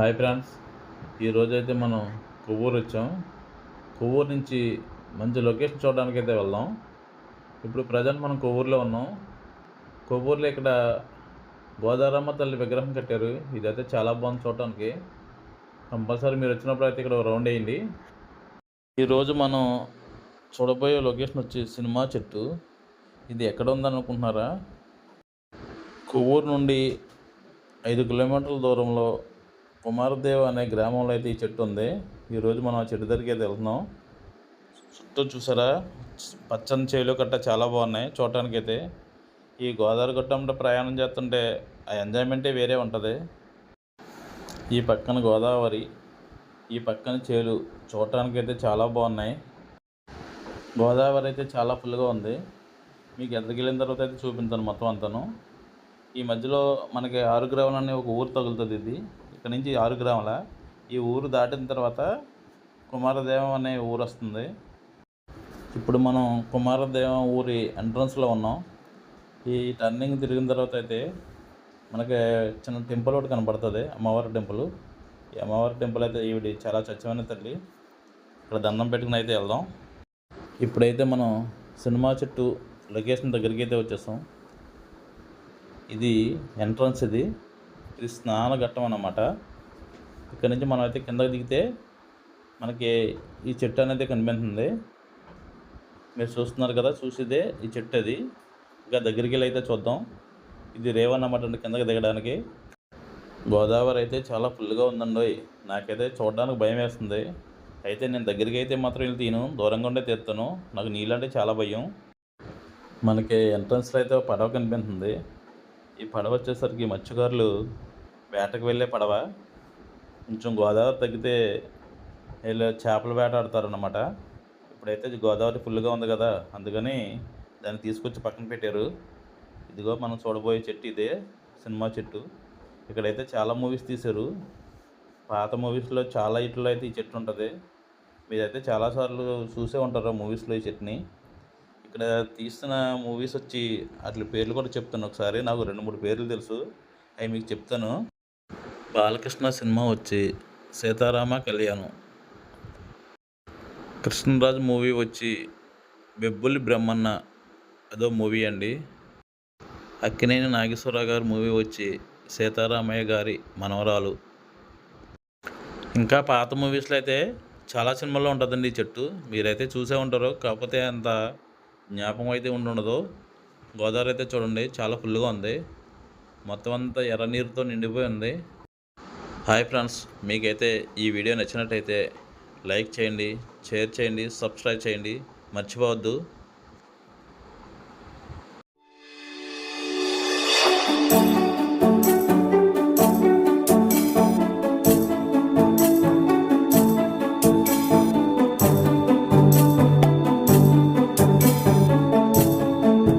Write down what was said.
Hi friends. ఈరోజు అయితే మనం కొవ్వూరు వచ్చాం. కొవ్వూరు నుంచి మంచి లొకేషన్ చూడడానికి అయితే వెళ్దాం. ఇప్పుడు ప్రజెంట్ మనం కొవ్వూరులో ఉన్నాం. కొవ్వూరులో ఇక్కడ గోదారమ్మ తల్లి విగ్రహం కట్టారు. ఇదైతే చాలా బాగుంది చూడటానికి. కంపల్సరీ మీరు వచ్చినప్పుడు అయితే ఇక్కడ రౌండ్ వేయండి. ఈరోజు మనం చూడబోయే లొకేషన్ వచ్చి సినిమా చెట్టు. ఇది ఎక్కడ ఉందని అనుకుంటున్నారా? కొవ్వూరు నుండి ఐదు కిలోమీటర్ల దూరంలో కుమారదేవ్ అనే గ్రామంలో అయితే ఈ చెట్టు ఉంది. ఈరోజు మనం ఆ చెట్టు దగ్గరికి అయితే వెళ్తున్నాం. చుట్టూ చూసారా? పచ్చని చేలు గట్ట చాలా బాగున్నాయి చూడటానికి అయితే ఈ గోదావరి గట్టంలో ప్రయాణం చేస్తుంటే ఆ ఎంజాయ్మెంటే వేరే ఉంటుంది. ఈ పక్కన గోదావరి ఈ పక్కన చేలు చూడటానికి అయితే చాలా బాగున్నాయి. గోదావరి అయితే చాలా ఫుల్గా ఉంది. మీకు ఎంతకి వెళ్ళిన తర్వాత అయితే చూపించాను మొత్తం అంతాను. ఈ మధ్యలో మనకి ఆరు అనే ఒక ఊరు తగులుతుంది ఇది. ఇక్కడ నుంచి ఆరు గ్రాముల ఈ ఊరు దాటిన తర్వాత కుమారదేవం అనే ఊరు వస్తుంది. ఇప్పుడు మనం కుమారదేవం ఊరి ఎంట్రన్స్లో ఉన్నాం. ఈ టర్నింగ్ తిరిగిన తర్వాత అయితే మనకి చిన్న టెంపుల్ ఒకటి కనబడుతుంది అమ్మవారి టెంపుల్. ఈ అమ్మవారి టెంపుల్ అయితే ఈవిడి చాలా స్వచ్ఛమైన తల్లి. ఇక్కడ దండం పెట్టుకుని అయితే వెళ్దాం. ఇప్పుడైతే మనం సినిమా చెట్టు లొకేషన్ దగ్గరికి అయితే వచ్చేసాం ఇది ఎంట్రన్స్ ఇది. ఇది స్నాన ఘట్టం అన్నమాట. ఇక్కడ నుంచి మనం అయితే కిందకి దిగితే మనకి ఈ చెట్టు అనేది కనిపిస్తుంది. మీరు చూస్తున్నారు కదా చూసేదే ఈ చెట్టు అది. ఇంకా దగ్గరికి వెళ్ళి అయితే చూద్దాం. ఇది రేవ్ అన్నమాట అండి కిందకి దిగడానికి. గోదావరి అయితే చాలా ఫుల్గా ఉందండి. నాకైతే చూడడానికి భయం వేస్తుంది. అయితే నేను దగ్గరికి అయితే మాత్రం వెళ్ళి తీను దూరంగా ఉండే తీస్తాను. నాకు నీళ్ళంటే చాలా భయం. మనకి ఎంట్రన్స్లో అయితే పడవ కనిపిస్తుంది. ఈ పడవ వచ్చేసరికి మత్స్యకారులు వేటకు వెళ్ళే పడవ. కొంచెం గోదావరి తగ్గితే వీళ్ళు చేపలు వేటాడతారన్నమాట ఇప్పుడైతే గోదావరి ఫుల్గా ఉంది కదా అందుకని దాన్ని తీసుకొచ్చి పక్కన పెట్టారు. ఇదిగో మనం చూడబోయే చెట్టు ఇదే సినిమా చెట్టు. ఇక్కడైతే చాలా మూవీస్ తీశారు. పాత మూవీస్లో చాలా ఇట్లో అయితే ఈ చెట్టు ఉంటుంది. మీరైతే చాలాసార్లు చూసే ఉంటారు మూవీస్లో ఈ చెట్టుని. ఇక్కడ తీసిన మూవీస్ వచ్చి అట్ల పేర్లు కూడా చెప్తాను ఒకసారి. నాకు రెండు మూడు పేర్లు తెలుసు. అవి మీకు చెప్తాను. బాలకృష్ణ సినిమా వచ్చి సీతారామ కళ్యాణం. కృష్ణరాజ్ మూవీ వచ్చి బెబ్బులి బ్రహ్మన్న అదో మూవీ అండి. అక్కినేని నాగేశ్వరరావు గారి మూవీ వచ్చి సీతారామయ్య గారి మనవరాలు. ఇంకా పాత మూవీస్లో అయితే చాలా సినిమాల్లో ఉంటుందండి ఈ చెట్టు. మీరైతే చూసే ఉంటారు కాకపోతే అంత జ్ఞాపకం అయితే ఉండి ఉండదు గోదావరి అయితే చూడండి చాలా ఫుల్గా ఉంది. మొత్తం అంతా ఎర్ర నీరుతో నిండిపోయి ఉంది. హాయ్ ఫ్రెండ్స్ మీకైతే ఈ వీడియో నచ్చినట్టయితే లైక్ చేయండి షేర్ చేయండి సబ్స్క్రైబ్ చేయండి. మర్చిపోవద్దు.